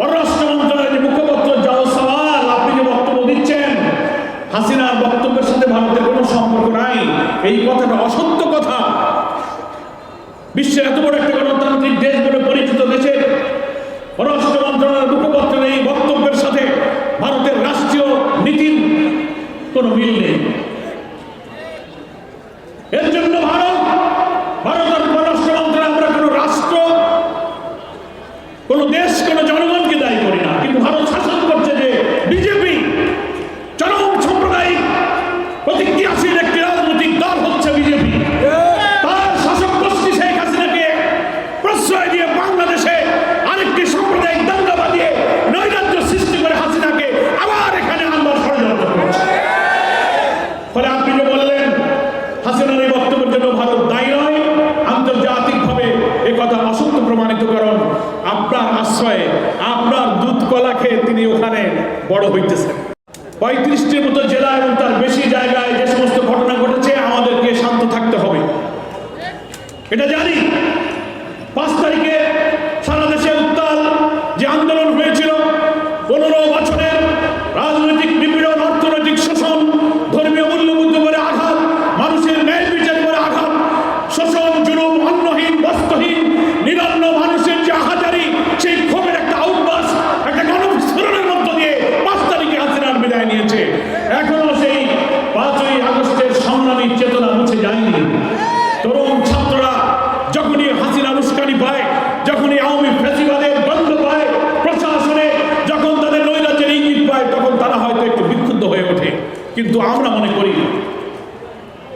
পররাষ্ট্র মন্ত্রণালয়ের যে মুখপাত্র জাও আপনি যে বক্তব্য দিচ্ছেন, হাসিনার বক্তব্যের সাথে ভারতের কোনো সম্পর্ক নাই। এই কথাটা অসত্য কথা। বিশ্বের এত বড় একটা গণতান্ত্রিক দেশ বলে পরিচিত দেশে পররাষ্ট্র মন্ত্রণালয়ের মুখপাত্রের এই বক্তব্যের সাথে ভারতের রাষ্ট্রীয় নীতির কোনো মিল নেই এর জন্য ভারত ভারতের পররাষ্ট্র মন্ত্রণালয় আমরা কোনো রাষ্ট্র কোনো দেশ কোনো জনগণকে দায়ী করি না কিন্তু ভারত শাসন করছে যে বিজেপি চরম সাম্প্রদায়িক প্রতিক্রিয়াশীল একটি রাজনৈতিক দল হচ্ছে বিজেপি তার শাসক গোষ্ঠী শেখ হাসিনাকে প্রশ্রয় দিয়ে বাংলাদেশে আরেকটি সাম্প্রদায়িক দাঙ্গা বাঁধিয়ে নৈরাজ্য সৃষ্টি করে হাসিনাকে আবার এখানে আনবার ষড়যন্ত্র করছে ফলে আপনি যে বললেন হাসিনার এই বক্তব্যের জন্য ভারত দায়ী নয় আন্তর্জাতিকভাবে এ কথা অসত্য প্রমাণিত কারণ আপনার আশ্রয়ে আপনার দুধ কলা খেয়ে তিনি ওখানে বড় হইতেছে। পঁয়ত্রিশটির মতো জেলা এবং তার বেশি জায়গায় যে সমস্ত ঘটনা ঘটেছে, আমাদেরকে শান্ত থাকতে হবে। এটা জানি। পাঁচ তারিখে সারা দেশে উত্তাল যে আন্দোলন হয়েছিল পনেরো বছরের রাজনৈতিক নিপীড়ন অর্থনৈতিক শোষণ ধর্মীয় মূল্যবোধ করে আঘাত মানুষের ন্যায় বিচার করে আঘাত শোষণ জুলুম অন্নহীন বস্ত্রহীন নিরন্ন মানুষের যে আহাজারি সেই ক্ষোভের একটা আউটবাস একটা গণবিস্ফোরণের মধ্য দিয়ে পাঁচ তারিখে হাসিনার বিদায় নিয়েছে এখনও সেই পাঁচই আগস্টের সংগ্রামী চেতনা মুছে যায়নি। তরুণ ছাত্ররা যখনই হাসিনা উস্কানি পায়, যখনই আওয়ামী ফেসিবাদের গন্ধ পায় প্রশাসনে, যখন তাদের নৈরাজ্যের ইঙ্গিত পায়, তখন তারা হয়তো একটু বিক্ষুব্ধ হয়ে ওঠে। কিন্তু আমরা মনে করি,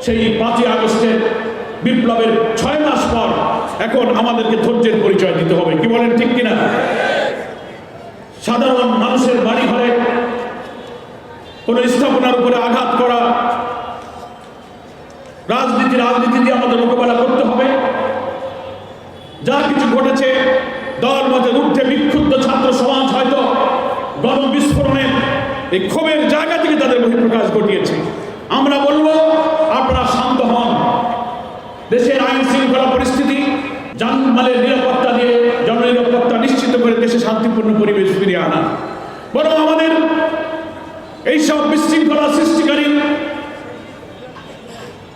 সেই পাঁচই আগস্টের বিপ্লবের ছয় মাস পর এখন আমাদেরকে ধৈর্যের পরিচয় দিতে হবে। কি বলেন ঠিক কিনা? সাধারণ মানুষের বাড়ি ঘরে কোনো স্থাপনার উপরে আঘাত করা। রাজনীতি রাজনীতি দিয়ে আমাদের মোকাবেলা করতে হবে। যা কিছু ঘটেছে, দল মধ্যে ঊর্ধ্বে বিক্ষুব্ধ ছাত্র সমাজ হয়তো গণবিস্ফোরণের এই ক্ষোভের জায়গা থেকে তাদের বহিঃপ্রকাশ ঘটিয়েছে। আমরা বলব, আপনারা শান্ত হন। দেশের আইন শৃঙ্খলা পরিস্থিতি জানমালের নিরাপত্তা দিয়ে এইসব বিশৃঙ্খলা সৃষ্টিকারী।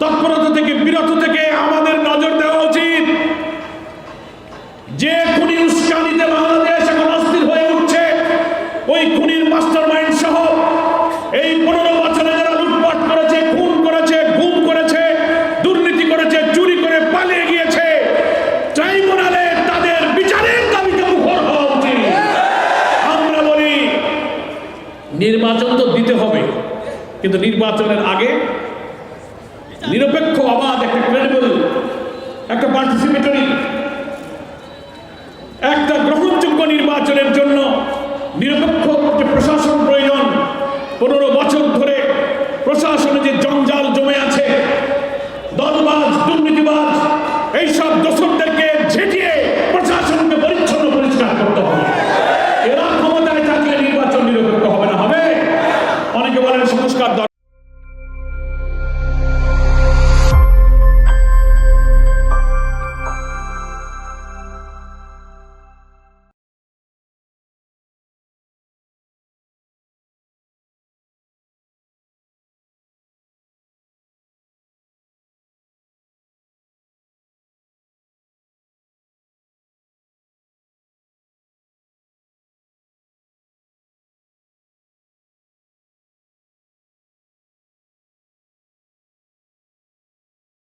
তৎপরতা থেকে, বিরত থেকে আমাদের নজর দেওয়া উচিত। যে খুনি উস্কানিতে বাংলাদেশ এখন অস্থির হয়ে উঠছে, ওই খুনির মাস্টার মাইন্ড সহ এই পনেরো বছরে যারা লুটপাট করেছে, খুন করেছে, গুম করেছে, দুর্নীতি করেছে, চুরি করে পালিয়ে গিয়েছে, ট্রাইব্যুনালে তাদের বিচারের দাবিতে মুখর হওয়া উচিত। আমরা বলি, নির্বাচন তো দিতে কিন্তু নির্বাচনের আগে নিরপেক্ষ আবাদ, একটা ক্রেডিবল একটা পার্টিসিপেটরি একটা গ্রহণযোগ্য নির্বাচনের জন্য নিরপেক্ষ যে প্রশাসন প্রয়োজন, পনেরো বছর ধরে প্রশাসনে যে জঞ্জাল জমে আছে, দলবাজ, দুর্নীতিবাজ, এইসব